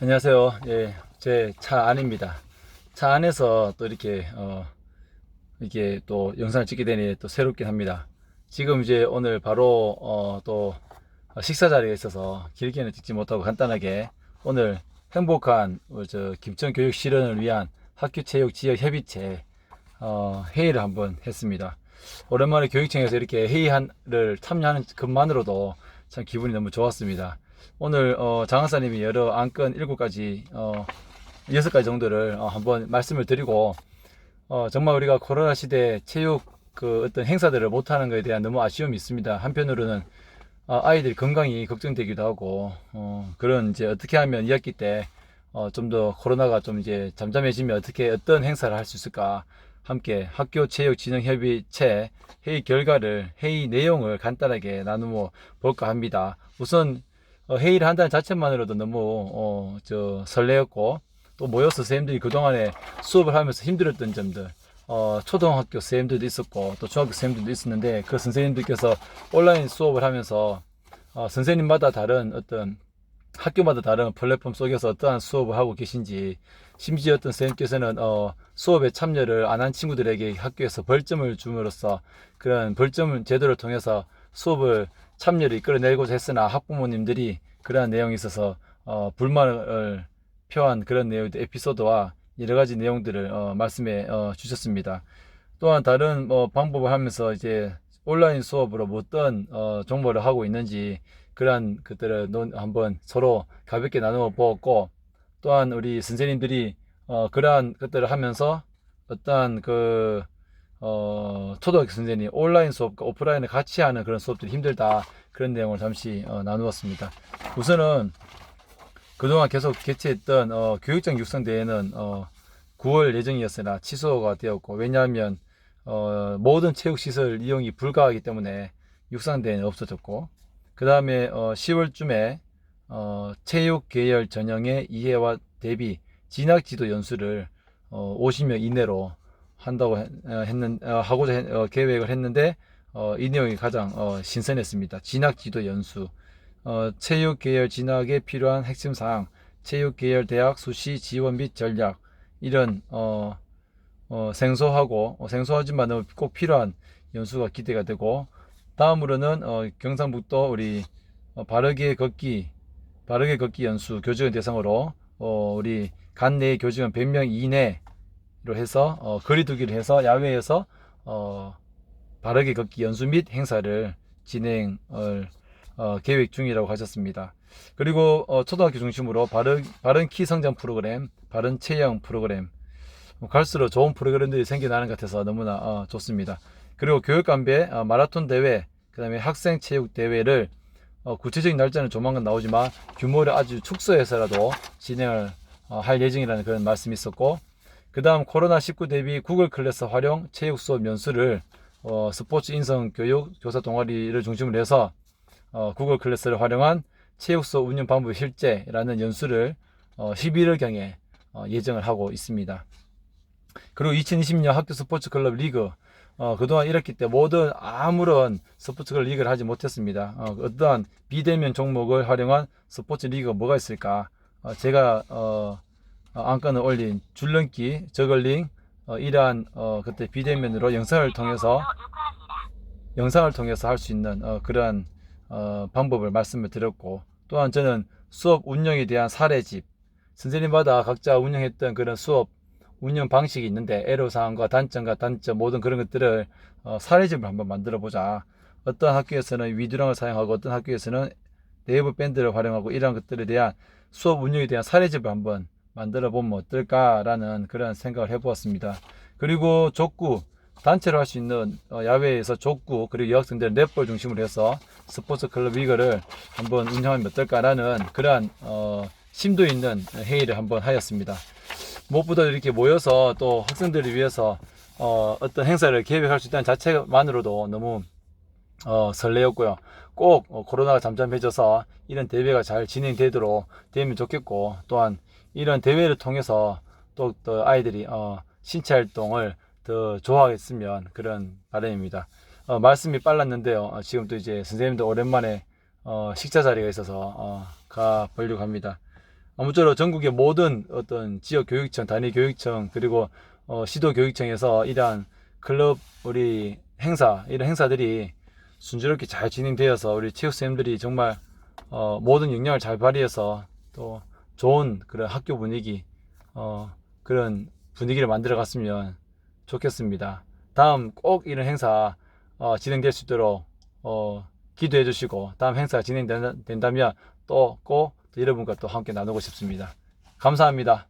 안녕하세요. 예, 제 차 안입니다. 차 안에서 또 이렇게, 어, 이렇게 또 영상을 찍게 되니 또 새롭긴 합니다. 지금 이제 오늘 바로, 어, 또 식사 자리가 있어서 길게는 찍지 못하고 간단하게 오늘 행복한 어, 저 김천 교육 실현을 위한 학교 체육 지역 협의체, 어, 회의를 한번 했습니다. 오랜만에 교육청에서 이렇게 회의를 참여하는 것만으로도 참 기분이 너무 좋았습니다. 오늘 어, 장학사님이 여러 안건 7가지 어, 6가지 정도를 어, 한번 말씀을 드리고 어, 정말 우리가 코로나 시대 체육 그 어떤 행사들을 못하는 것에 대한 너무 아쉬움이 있습니다. 한편으로는 어, 아이들 건강이 걱정되기도 하고 어, 그런 이제 어떻게 하면 2학기 때 어, 좀 더 코로나가 좀 이제 잠잠해지면 어떻게 어떤 행사를 할 수 있을까 함께 학교 체육 진흥 협의체 회의 결과를 회의 내용을 간단하게 나누어 볼까 합니다. 우선 어, 회의를 한다는 자체만으로도 너무 어, 저 설레었고 또 모여서 선생님들이 그동안에 수업을 하면서 힘들었던 점들 어, 초등학교 선생님들도 있었고 또 중학교 선생님들도 있었는데 그 선생님들께서 온라인 수업을 하면서 어, 선생님마다 다른 어떤 학교마다 다른 플랫폼 속에서 어떠한 수업을 하고 계신지 심지어 어떤 선생님께서는 어, 수업에 참여를 안 한 친구들에게 학교에서 벌점을 줌으로써 그런 벌점 제도를 통해서 수업을 참여를 이끌어내고자 했으나 학부모님들이 그러한 내용이 있어서 어, 불만을 표한 그런 내용 에피소드와 여러 가지 내용들을 어, 말씀해 어, 주셨습니다. 또한 다른 뭐 방법을 하면서 이제 온라인 수업으로 뭐 어떤 어, 정보를 하고 있는지 그러한 것들을 논- 한번 서로 가볍게 나누어 보았고 또한 우리 선생님들이 어, 그러한 것들을 하면서 어떠한 그 어, 초등학교 선생님 온라인 수업과 오프라인을 같이 하는 그런 수업들이 힘들다 그런 내용을 잠시 어, 나누었습니다. 우선은 그동안 계속 개최했던 어, 교육장 육성 대회는 어, 9월 예정이었으나 취소가 되었고 왜냐하면 어, 모든 체육 시설 이용이 불가하기 때문에 육상 대회는 없어졌고 그 다음에 어, 10월쯤에 어, 체육 계열 전형의 이해와 대비 진학 지도 연수를 어, 50명 이내로 한다고 했, 어, 했는, 어, 하고자 했- 어, 계획을 했는데 어, 이 내용이 가장 어, 신선했습니다. 진학 지도 연수, 어, 체육 계열 진학에 필요한 핵심 사항, 체육 계열 대학 수시 지원 및 전략. 이런 어, 어, 생소하고 어, 생소하지만 꼭 필요한 연수가 기대가 되고 다음으로는 어, 경상북도 우리 어, 바르게 걷기 바르게 걷기 연수 교직원 대상으로 어, 우리 간내 교직원 100명 이내로 해서 어, 거리두기를 해서 야외에서 어, 바르게 걷기 연수 및 행사를 진행을 어, 계획 중이라고 하셨습니다. 그리고 어, 초등학교 중심으로 바른, 바른 키 성장 프로그램, 바른 체형 프로그램 뭐 갈수록 좋은 프로그램들이 생겨나는 것 같아서 너무나 어, 좋습니다. 그리고 교육감배 어, 마라톤 대회, 그 다음에 학생 체육 대회를 어, 구체적인 날짜는 조만간 나오지만 규모를 아주 축소해서라도 진행을 어, 할 예정이라는 그런 말씀이 있었고 그 다음 코로나19 대비 구글 클래스 활용 체육 수업 연수를 어, 스포츠 인성 교육 교사 동아리를 중심으로 해서 어, 구글 클래스를 활용한 체육 수업 운영 방법 실제라는 연수를 어, 11월경에 어, 예정을 하고 있습니다. 그리고 2020년 학교 스포츠 클럽 리그 어, 그동안 이렇기 때 모든 아무런 스포츠 클럽 리그를 하지 못했습니다. 어, 어떠한 비대면 종목을 활용한 스포츠 리그가 뭐가 있을까? 어, 제가 어, 어, 안건을 올린 줄넘기, 저글링 어, 이러한 어, 그때 비대면으로 영상을 통해서 영상을 통해서 할 수 있는 어, 그러한 어, 방법을 말씀을 드렸고 또한 저는 수업 운영에 대한 사례집 선생님마다 각자 운영했던 그런 수업 운영 방식이 있는데 애로사항과 단점과 단점 모든 그런 것들을 어, 사례집을 한번 만들어 보자. 어떤 학교에서는 위드랑을 사용하고 어떤 학교에서는 네이버 밴드를 활용하고 이러한 것들에 대한 수업 운영에 대한 사례집을 한번 만들어 보면 어떨까라는 그런 생각을 해보았습니다. 그리고 족구 단체로 할 수 있는 어, 야외에서 족구 그리고 여학생들 넷볼 중심으로 해서 스포츠 클럽 리그를 한번 운영하면 어떨까라는 그러한 어, 심도 있는 회의를 한번 하였습니다. 무엇보다 이렇게 모여서 또 학생들을 위해서 어, 어떤 행사를 계획할 수 있다는 자체만으로도 너무 어, 설레었고요. 꼭 어, 코로나가 잠잠해져서 이런 대회가 잘 진행되도록 되면 좋겠고 또한 이런 대회를 통해서 또, 또 아이들이 어, 신체 활동을 더 좋아했으면 그런 바람입니다. 어, 말씀이 빨랐는데요. 어, 지금 또 이제 선생님도 오랜만에 어, 식사 자리가 있어서 어, 가 보려고 합니다. 아무쪼록 전국의 모든 어떤 지역 교육청, 단위 교육청 그리고 어, 시도 교육청에서 이러한 클럽 우리 행사 이런 행사들이 순조롭게 잘 진행되어서 우리 체육 선생님들이 정말 어, 모든 역량을 잘 발휘해서 또 좋은 그런 학교 분위기 어, 그런 분위기를 만들어 갔으면 좋겠습니다. 다음 꼭 이런 행사 어, 진행될 수 있도록 어, 기도해 주시고 다음 행사가 진행된다면 또 꼭 여러분과 또 함께 나누고 싶습니다. 감사합니다.